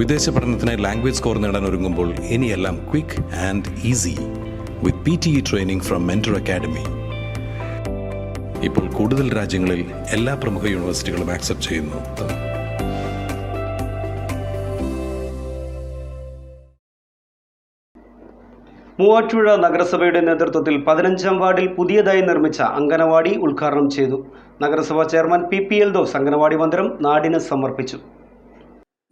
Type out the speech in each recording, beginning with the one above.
വിദേശ പഠനത്തിനായി language score നേടാൻ ഒരുങ്ങുമ്പോൾ ഇനിയെല്ലാം quick and easy with P T E training from Mentor academy ഇപ്പോൾ കൂടുതൽ രാജ്യങ്ങളിൽ എല്ലാ പ്രമുഖ യൂണിവേഴ്സിറ്റികളും ആക്സെപ്റ്റ് ചെയ്യുന്നു. മൂവാറ്റുപുഴ നഗരസഭയുടെ നേതൃത്വത്തിൽ പതിനഞ്ചാം വാർഡിൽ പുതിയതായി നിർമ്മിച്ച അങ്കനവാടി ഉദ്ഘാടനം ചെയ്തു. നഗരസഭാ chairman P P L Doss anganwadi മന്ദിരം നാടിന് സമർപ്പിച്ചു.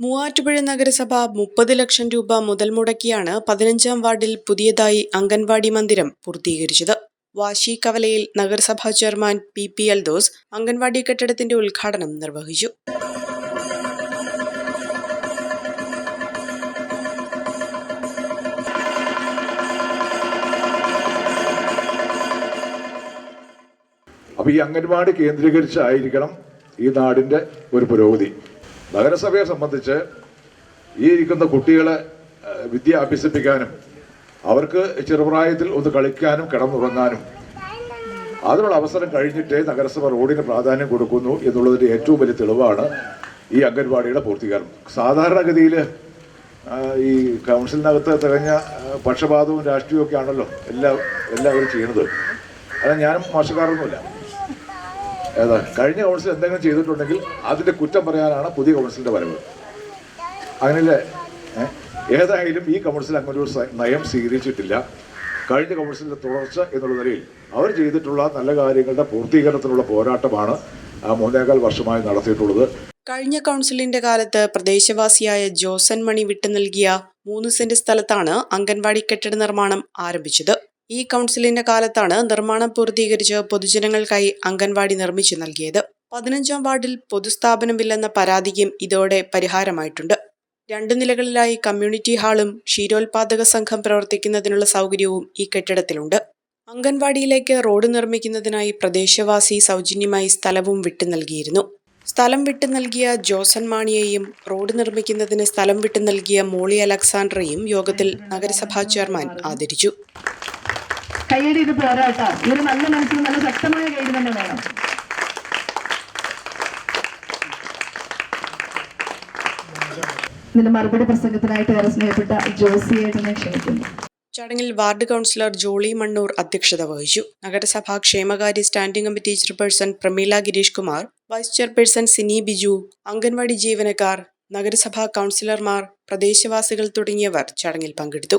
മൂവാറ്റുപുഴ നഗരസഭ മുപ്പത് ലക്ഷം രൂപ മുതൽ മുടക്കിയാണ് പതിനഞ്ചാം വാർഡിൽ പുതിയതായി അംഗൻവാടി മന്ദിരം പൂർത്തീകരിച്ചത്. വാശി കവലയിൽ നഗരസഭാ chairman P P Eldhose anganwadi കെട്ടിടത്തിന്റെ ഉദ്ഘാടനം നിർവഹിച്ചു. അപ്പോൾ ഈ അംഗൻവാടി കേന്ദ്രീകരിച്ചായിരിക്കണം ഈ നാടിന്റെ ഒരു പുരോഗതി. നഗരസഭയെ സംബന്ധിച്ച് ഈ ഇരിക്കുന്ന കുട്ടികളെ വിദ്യ അഭ്യസിപ്പിക്കാനും അവർക്ക് ചെറുപ്രായത്തിൽ ഒന്ന് കളിക്കാനും കിടന്നുറങ്ങാനും അതിനുള്ള അവസരം കഴിഞ്ഞിട്ടേ നഗരസഭ റോഡിന് പ്രാധാന്യം കൊടുക്കുന്നു എന്നുള്ളതിന്റെ ഏറ്റവും വലിയ തെളിവാണ് ഈ അംഗൻവാടിയുടെ പൂർത്തീകരണം. സാധാരണഗതിയിൽ ഈ കൗൺസിലിനകത്ത് തികഞ്ഞ പക്ഷപാതവും രാഷ്ട്രീയവും ഒക്കെ ആണല്ലോ എല്ലാ എല്ലാവരും ചെയ്യുന്നത്. അല്ല ഞാനും മോശക്കാരൊന്നുമില്ല കഴിഞ്ഞ കൗൺസിൽ എന്തെങ്കിലും ചെയ്തിട്ടുണ്ടെങ്കിൽ അതിന്റെ കുറ്റം പറയാനാണ് പുതിയ കൗൺസിലിന്റെ വരവ്. അങ്ങനെയല്ലേ? ഏതായാലും ഈ കൗൺസിൽ അങ്ങനെ ഒരു നയം സ്വീകരിച്ചിട്ടില്ല. കഴിഞ്ഞ കൗൺസിലിന്റെ തുടർച്ച എന്നുള്ള നിലയിൽ അവർ ചെയ്തിട്ടുള്ള നല്ല കാര്യങ്ങളുടെ പൂർത്തീകരണത്തിനുള്ള പോരാട്ടമാണ് മൂന്നേകാൽ വർഷമായി നടത്തിയിട്ടുള്ളത്. കഴിഞ്ഞ കൗൺസിലിന്റെ കാലത്ത് പ്രദേശവാസിയായ ജോസൻ മണി വിട്ടു നൽകിയ മൂന്ന് സെന്റ് സ്ഥലത്താണ് അംഗൻവാടി കെട്ടിട നിർമ്മാണം ആരംഭിച്ചത്. ഈ കൗൺസിലിന്റെ കാലത്താണ് നിർമ്മാണം പൂർത്തീകരിച്ച് പൊതുജനങ്ങൾക്കായി അംഗൻവാടി നിർമ്മിച്ചു നൽകിയത്. പതിനഞ്ചാം വാർഡിൽ പൊതുസ്ഥാപനമില്ലെന്ന പരാതിക്കും ഇതോടെ പരിഹാരമായിട്ടുണ്ട്. രണ്ട് നിലകളിലായി കമ്മ്യൂണിറ്റി ഹാളും ക്ഷീരോത്പാദക സംഘം പ്രവർത്തിക്കുന്നതിനുള്ള സൗകര്യവും ഈ കെട്ടിടത്തിലുണ്ട്. അംഗൻവാടിയിലേക്ക് റോഡ് നിർമ്മിക്കുന്നതിനായി പ്രദേശവാസി സൗജന്യമായി സ്ഥലവും വിട്ടു നൽകിയിരുന്നു. സ്ഥലം വിട്ടു നൽകിയ ജോസൻ മാണിയെയും റോഡ് നിർമ്മിക്കുന്നതിന് സ്ഥലം വിട്ടു നൽകിയ മോളി അലക്സാണ്ടറെയും യോഗത്തിൽ നഗരസഭാ ചെയർമാൻ ആദരിച്ചു. കൈയടി ഇത് പോരാട്ടാ ഈ ഒരു നല്ല മനസ്സിൽ നല്ല ശക്തമായ കൈയടി തന്നെ വേണം. ക്ഷണിക്കുന്നു. ചടങ്ങിൽ വാർഡ് കൗൺസിലർ ജോളി മണ്ണൂർ അധ്യക്ഷത വഹിച്ചു. നഗരസഭാ ക്ഷേമകാര്യ standing committee chairperson Prameela Girish Kumar vice chairperson Sini Biju anganwadi ജീവനക്കാർ നഗരസഭാ കൗൺസിലർമാർ പ്രദേശവാസികൾ തുടങ്ങിയവർ ചടങ്ങിൽ പങ്കെടുത്തു.